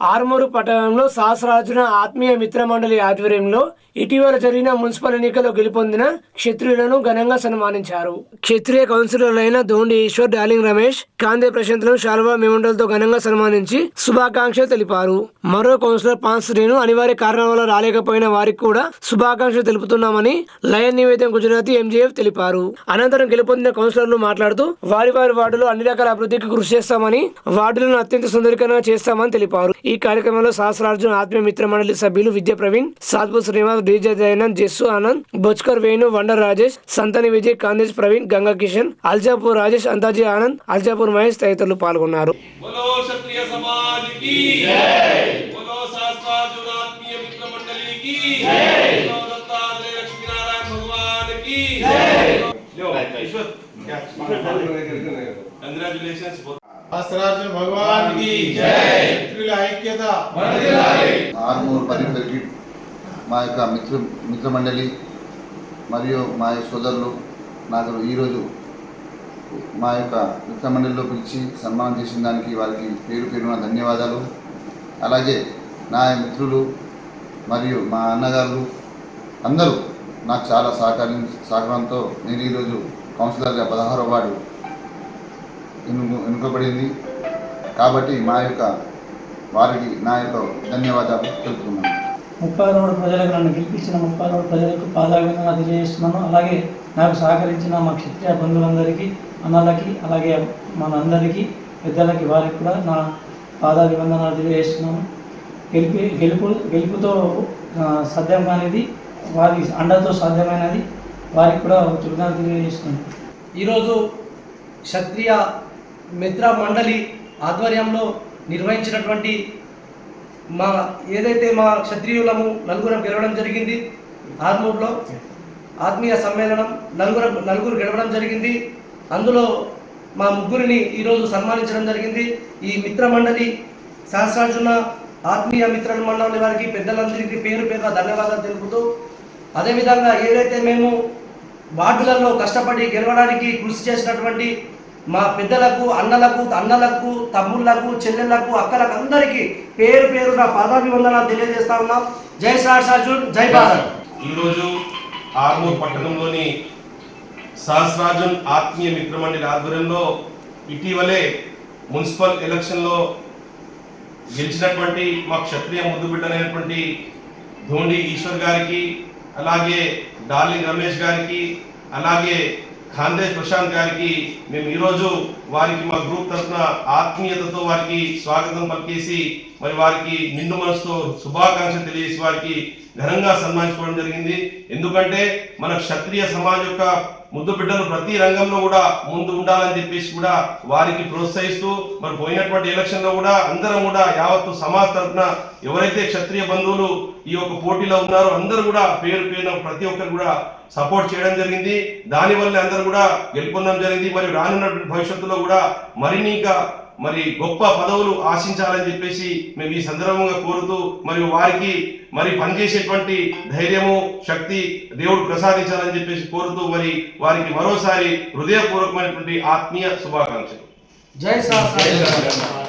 ఆర్మూరు పట్టణంలో సహస్రార్జున ఆత్మీయ మిత్రమండలి ఆధ్వర్యంలో ఇటీవల జరిగిన మున్సిపల్ ఎన్నికల్లో గెలుపొందిన క్షత్రియులను ఘనంగా సన్మానించారు. క్షత్రియ కౌన్సిలర్లైన దోండి ఈశ్వర్ డార్లింగ్ రమేష్ కాందే ప్రశాంత్లను శాల్వా మెమంటలతో ఘనంగా సన్మానించి శుభాకాంక్షలు తెలిపారు. మరో కౌన్సిలర్ పాన్ శ్రీను అనివార్య కారణాల వల్ల రాలేకపోయిన వారికి కూడా శుభాకాంక్షలు తెలుపుతున్నామని లయన్ నివేదం గుజరాతీ ఎంజీఎఫ్ తెలిపారు. అనంతరం గెలుపొందిన కౌన్సిలర్లు మాట్లాడుతూ వారి వారి వార్డులో అన్ని రకాల అభివృద్ధికి కృషి చేస్తామని వార్డులను అత్యంత సుందరీకరంగా చేస్తామని తెలిపారు. ఈ కార్యక్రమంలో సహస్రార్జున ఆత్మీయ మిత్ర మండలి సభ్యులు విద్య ప్రవీణ్ సాత్పూర్ శ్రీనివాస్ డీజే దయానంద్ జస్సు ఆనంద్ బొచ్కర్ వేణు వండర్ రాజేష్ సంతని విజయ్ కాందేశ్ ప్రవీణ్ గంగా కిషన్ అల్జాపూర్ రాజేష్ అంతాజీ ఆనంద్ అల్జాపూర్ మహేష్ తదితరులు పాల్గొన్నారు. భగవాన్కి జై. మా యొక్క మిత్ర మిత్ర మండలి మరియు మా యొక్క సోదరులు నాకు ఈరోజు మా యొక్క మిత్ర మండలిలో పిలిచి సన్మానం చేసిన దానికి వారికి పేరు పేరున ధన్యవాదాలు. అలాగే నా మిత్రులు మరియు మా అన్నగారు అందరూ నాకు చాలా సహకారం సహకారంతో నేను ఈరోజు కౌన్సిలర్గా పదహారో వాడు ఎన్నుకోబడింది. కాబట్టి మా యొక్క వారికి నా యొక్క ధన్యవాదాలు తెలుపుతున్నాను. ముప్పై రోడ్డు ప్రజలకు నన్ను గెలిపించిన ముప్పై రోడ్డు ప్రజలకు పాదాభివందన తెలియజేస్తున్నాను. అలాగే నాకు సహకరించిన మా క్షత్రియ బంధువులందరికీ అన్నలకి అలాగే మనందరికీ పెద్దలకి వారికి కూడా నా పాదాభివందనాలు తెలియజేస్తున్నాను. గెలిపి గెలుపు గెలుపుతో సాధ్యం కానిది వారి అండతో సాధ్యమైనది వారికి కూడా కృతజ్ఞతలు తెలియజేస్తున్నాను. ఈరోజు క్షత్రియ మిత్ర మండలి ఆధ్వర్యంలో నిర్వహించినటువంటి మా ఏదైతే మా క్షత్రియులము నలుగురం గెలవడం జరిగింది ఆర్మూర్లో ఆత్మీయ సమ్మేళనం నలుగురు నలుగురు గెలవడం జరిగింది. అందులో మా ముగ్గురిని ఈరోజు సన్మానించడం జరిగింది. ఈ మిత్ర మండలి సహస్రార్జున ఆత్మీయ మిత్ర మండలి వారికి పెద్దలందరికీ పేరు పేరుగా ధన్యవాదాలు తెలుపుతూ అదేవిధంగా ఏదైతే మేము వార్డులలో కష్టపడి గెలవడానికి కృషి చేసినటువంటి మా పెద్దలకు అన్నలకు అన్నలకు తమ్ముళ్ళకు చెల్లెళ్ళకు అక్కలకు అందరికీ పేరు పేరు పేరున పాదాభివందనాలు తెలియజేస్తా ఉన్నాం. జై సహస్రార్జున్ జై భారత్. ఈరోజు ఆర్మూర్ పట్టణంలోని సహస్రార్జున్ ఆత్మీయ మిత్రమండలి ఆధ్వర్యంలో ఇటీవలే మున్సిపల్ ఎలక్షన్లో గెలిచినటువంటి మా క్షత్రియ ముద్దు బిడ్డనైనటువంటి ధోండి ఈశ్వర్ గారికి అలాగే డార్లింగ్ రమేష్ గారికి అలాగే ఖాందే ప్రశాంత్ గారికి మేము ఈరోజు వారికి మా గ్రూప్ తరఫున ఆత్మీయతతో వారికి స్వాగతం పలికేసి మరి వారికి నిండు మనసుతో శుభాకాంక్షలు తెలియజేసి వారికి ఘనంగా సన్మానించుకోవడం జరిగింది. ఎందుకంటే మన క్షత్రియ సమాజ్ యొక్క ముద్దు బిడ్డలు ప్రతి రంగంలో కూడా ముందు ఉండాలని చెప్పేసి కూడా వారికి ప్రోత్సహిస్తూ మరి పోయినటువంటి ఎలక్షన్లో కూడా అందరం కూడా యావత్తు సమాజ్ తరఫున ఎవరైతే క్షత్రియ బంధువులు ఈ యొక్క పోటీలో ఉన్నారో అందరూ కూడా పేరు పేరున ప్రతి ఒక్కరు కూడా సపోర్ట్ చేయడం జరిగింది. దానివల్ల అందరూ కూడా గెలుపొందడం జరిగింది. మరియు రానున్నటువంటి భవిష్యత్తులో కూడా మరిన్ని ఇంకా మరి గొప్ప పదవులు ఆశించాలని చెప్పేసి మేము ఈ సందర్భంగా కోరుతూ మరియు వారికి మరి పనిచేసేటువంటి ధైర్యము శక్తి దేవుడు ప్రసాదించాలని చెప్పేసి కోరుతూ మరి వారికి మరోసారి హృదయపూర్వకమైనటువంటి ఆత్మీయ శుభాకాంక్షలు. జై సహస్రార్జున్